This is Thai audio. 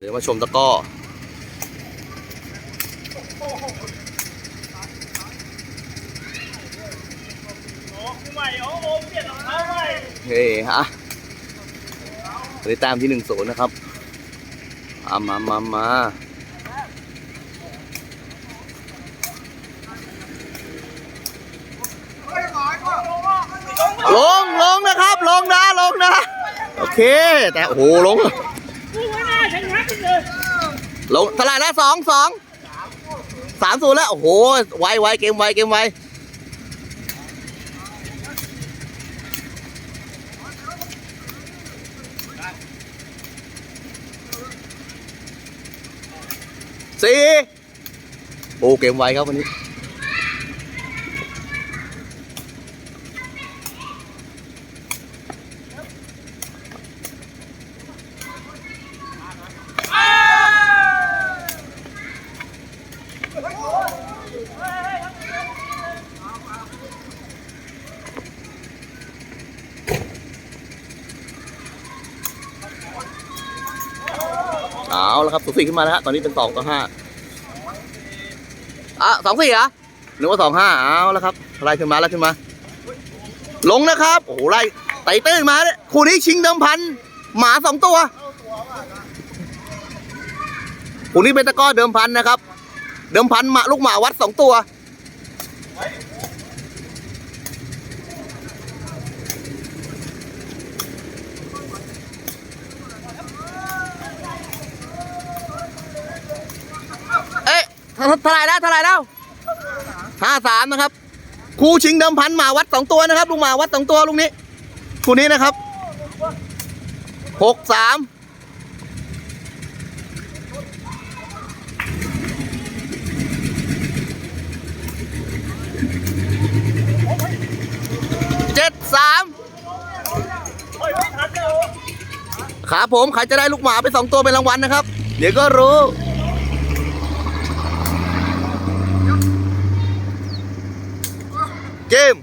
เดี๋ยวมาชมตะก้อ เฮ้ยฮะวันนี้แต้มที่หนึ่งศูนย์นะครับมามามามาลง ลงนะครับ ลงนะ ลงนะ โอเค แต่ โอ้โห ลง กูไม่น่าชนะเลย ลงเท่าไหร่แล้วสองสองสามศูนย์แล้ว โอ้โห ไวไวเกมไวเกมไวสี่โอ้เกมไวครับวันนี้ เอาแล้วครับสูสีขึ้นมาแล้วฮะตอนนี้เป็นสองต่อห้าอะสองสี่เหรอหรือว่าสองห้าเอาแล้วครับไล่ขึ้นมาไล่ขึ้นมา ลงนะครับโอ้โหไล่ไต่ตื้นมาเนี่ยคู่นี้ชิงเดิมพันหมาสองตัวคู่นี้เป็นตะก้อเดิมพันนะครับ เดิมพันหมาลูกหมาวัดสองตัว เอ๊ะเท่าาไรแล้วเท่าไรแล้วห้าสามนะครับ คู่ชิงเดิมพันหมาวัดสองตัวนะครับลุงหมาวัดสองตัวลุงนี้ คู่นี้นะครับหกสาม เจ็ดสามครับผมใครจะได้ลูกหมาไปสองตัวเป็นรางวัลนะครับ เดี๋ยวก็รู้เกม